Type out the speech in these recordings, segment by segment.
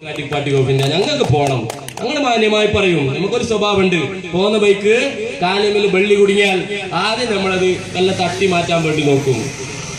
Democratic party government ഞങ്ങൾക്ക് പോണം. ഞങ്ങൾ മാന്യമായി പറയും. നമുക്കൊരു സ്വഭാവമുണ്ട്. പോകുന്ന ബൈക്ക് കാലമിൽ വെള്ളി കുടുങ്ങിയാൽ ആദ്യം നമ്മളത് നല്ല തട്ടി മാറ്റാൻ വേണ്ടി നോക്കും.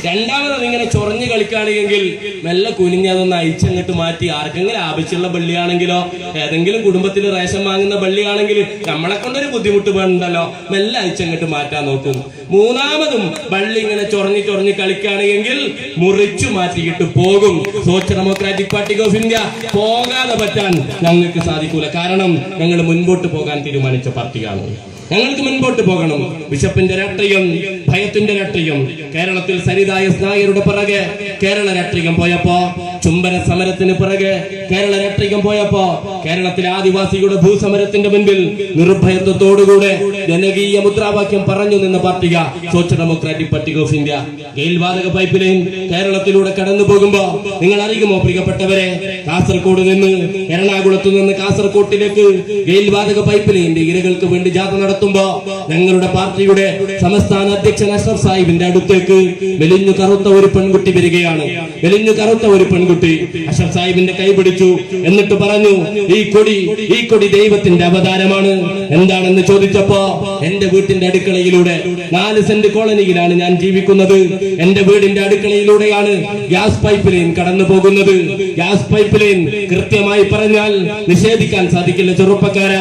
രണ്ടാമത് അതിങ്ങനെ ചൊറഞ്ഞു കളിക്കുകയാണെങ്കിൽ മെല്ലെ കുനിഞ്ഞ് അതൊന്ന് അയച്ചങ്ങോട്ട് മാറ്റി ആർക്കെങ്കിലും ആവശ്യമുള്ള പള്ളിയാണെങ്കിലോ ഏതെങ്കിലും കുടുംബത്തിൽ റേഷൻ വാങ്ങുന്ന പള്ളിയാണെങ്കിൽ നമ്മളെ കൊണ്ടൊരു ബുദ്ധിമുട്ട് വേണ്ടല്ലോ. മെല്ലെ അയച്ചങ്ങോട്ട് മാറ്റാൻ നോക്കും. മൂന്നാമതും പള്ളി ഇങ്ങനെ ചൊറഞ്ഞ് ചൊറഞ്ഞ് കളിക്കുകയാണെങ്കിൽ മുറിച്ചു മാറ്റിയിട്ട് പോകും. Social Democratic Party of India പോകാതെ പറ്റാൻ ഞങ്ങൾക്ക് സാധിക്കൂല. കാരണം ഞങ്ങൾ മുൻപോട്ട് പോകാൻ തീരുമാനിച്ച പാർട്ടിയാണ്. ഞങ്ങൾക്ക് മുൻപോട്ട് പോകണം? ബിഷപ്പിന്റെ രാഷ്ട്രീയം ഭയത്തിന്റെ രാഷ്ട്രീയം. കേരളത്തിൽ സരിതായ സ്നായരുടെ പിറകെ കേരള രാഷ്ട്രീയം പോയപ്പോ ചുംബന സമരത്തിന് പിറകെ കേരള രാഷ്ട്രീയം പോയപ്പോ കേരളത്തിലെ ആദിവാസികളുടെ ഭൂസമരത്തിന്റെ മുൻപിൽ നിർഭയത്വത്തോടുകൂടെ ജനകീയ മുദ്രാവാക്യം പറഞ്ഞു നിന്ന പട്ടിക Social Democratic Party of India. GAIL വാതക പൈപ്പ് ലൈൻ കേരളത്തിലൂടെ കടന്നു പോകുമ്പോ നിങ്ങൾ അറിയുമോ പ്രിയപ്പെട്ടവരെ? കാസർഗോഡ് നിന്ന് എറണാകുളത്ത് നിന്ന് കാസർകോട്ടിലേക്ക് ഗെയിൽ വാതക പൈപ്പ് ലൈനിന്റെ ഇരകൾക്ക് വേണ്ടി ജാഥ നടത്തുമ്പോ ഞങ്ങളുടെ പാർട്ടിയുടെ സംസ്ഥാന അധ്യക്ഷൻ അഷ്റഫ് സാഹിബിന്റെ അടുത്തേക്ക് മെലിഞ്ഞു കറുത്ത ഒരു പെൺകുട്ടി വരികയാണ്. മെലിഞ്ഞു കറുത്ത ഒരു പെൺകുട്ടി അഷ്റഫ് സാഹിബിന്റെ കൈ പിടിച്ചു എന്നിട്ട് പറഞ്ഞു ഈ കൊടി ഈ കൊടി ദൈവത്തിന്റെ അവതാരമാണ്. എന്താണെന്ന് ചോദിച്ചപ്പോ എന്റെ വീട്ടിന്റെ അടുക്കളയിലൂടെ നാല് സെന്റ് കോളനിയിലാണ് ഞാൻ ജീവിക്കുന്നത്. എന്റെ വീടിന്റെ അടുക്കളയിലൂടെയാണ് ഗ്യാസ് പൈപ്പ് ലൈൻ കടന്നു പോകുന്നത്. ഗ്യാസ് പൈപ്പ് ലൈൻ കൃത്യമായി പറഞ്ഞാൽ നിഷേധിക്കാൻ സാധിക്കില്ല ചെറുപ്പക്കാര.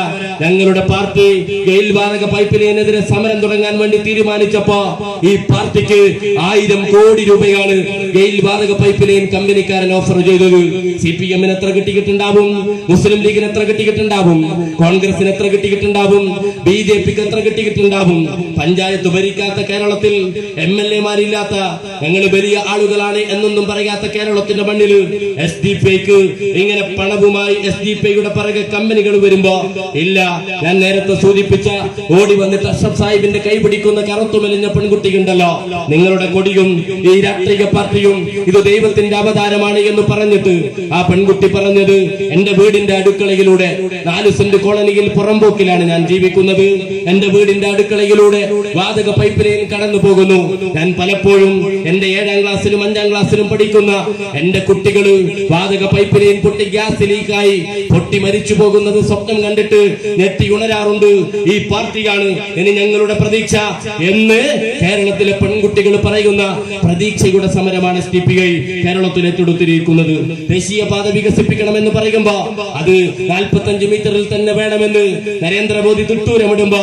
ഞങ്ങളുടെ പാർട്ടി ഗെയിൽ വാതക പൈപ്പ് ലൈനെതിരെ സമരം തുടങ്ങാൻ വേണ്ടി തീരുമാനിച്ചപ്പോ ഈ പാർട്ടിക്ക് ആയിരം കോടി രൂപയാണ് ഗെയിൽ വാതക പൈപ്പ് ലൈൻ കമ്പനിക്കാരൻ ഓഫർ ചെയ്തത്. സി പി എമ്മിന് എത്ര കിട്ടിയിട്ടുണ്ടാവും? മുസ്ലിം ലീഗിന് എത്ര കിട്ടിയിട്ടുണ്ടാവും? കോൺഗ്രസിന് എത്ര കിട്ടിയിട്ടുണ്ടാവും? ബി ജെ പിക്ക് എത്ര കിട്ടിയിട്ടുണ്ടാവും പഞ്ചായത്ത് ഭരിക്കാത്ത കേരളത്തിൽ എം എൽ എമാരില്ലാത്ത ഞങ്ങൾ വലിയ ആളുകളാണ് എന്നൊന്നും പറയാത്ത കേരളത്തിന്റെ മണ്ണിൽ എസ് ഡി പിക്ക് ഇങ്ങനെ പണവുമായി എസ് ഡി പിയുടെ പിറകെ കമ്പനികൾ വരുമ്പോ ഇല്ല ഞാൻ നേരത്തെ സൂചിപ്പിച്ച ഓടി വന്നിട്ട് അഷ്റഫ് സാഹിബിന്റെ കൈപിടിക്കുന്ന കറുത്തു മെലിഞ്ഞ പെൺകുട്ടിയുണ്ടല്ലോ. നിങ്ങളുടെ കൊടിയും ഈ രാഷ്ട്രീയ പാർട്ടിയും ഇത് ദൈവത്തിന്റെ അവതാരമാണ് എന്ന് പറഞ്ഞിട്ട് ആ പെൺകുട്ടി പറഞ്ഞത് എന്റെ വീടിന്റെ അടുക്കളയിലൂടെ നാല് സെന്റ് കോളനിയിൽ പുറമ്പോക്കിലാണ് ഞാൻ ജീവിക്കുന്നത്. എന്റെ വീടിന്റെ അടുക്കളയിലൂടെ വാതക പൈപ്പ് ലൈൻ കടന്നു പോകുന്നു. ഞാൻ പലപ്പോഴും എന്റെ ഏഴാം ക്ലാസ്സിലും അഞ്ചാം ക്ലാസ്സിലും പഠിക്കുന്ന എന്റെ കുട്ടികൾ വാതക പൈപ്പ് ലൈൻ പൊട്ടി ഗ്യാസ് ലീക്കായി പൊട്ടി മരിച്ചു പോകുന്നത് സ്വപ്നം കണ്ടിട്ട് ഞെട്ടി ഉണരാറുണ്ട്. ഈ പാർട്ടിയാണ് ഇനി ഞങ്ങളുടെ പ്രതീക്ഷ എന്ന് കേരളത്തിലെ പെൺകുട്ടികൾ പറയുന്ന പ്രതീക്ഷയുടെ സമരമാണ് എസ് ഡി പി ഐ കേരളത്തിൽ ഏറ്റെടുത്തിരിക്കുന്നത് ദേശീയപാത വികസിപ്പിക്കണമെന്ന് പറയുമ്പോ അത് നാൽപ്പത്തഞ്ച് മീറ്ററിൽ തന്നെ വേണമെന്ന് നരേന്ദ്രമോദി തുട്ടൂരമിടുമ്പോ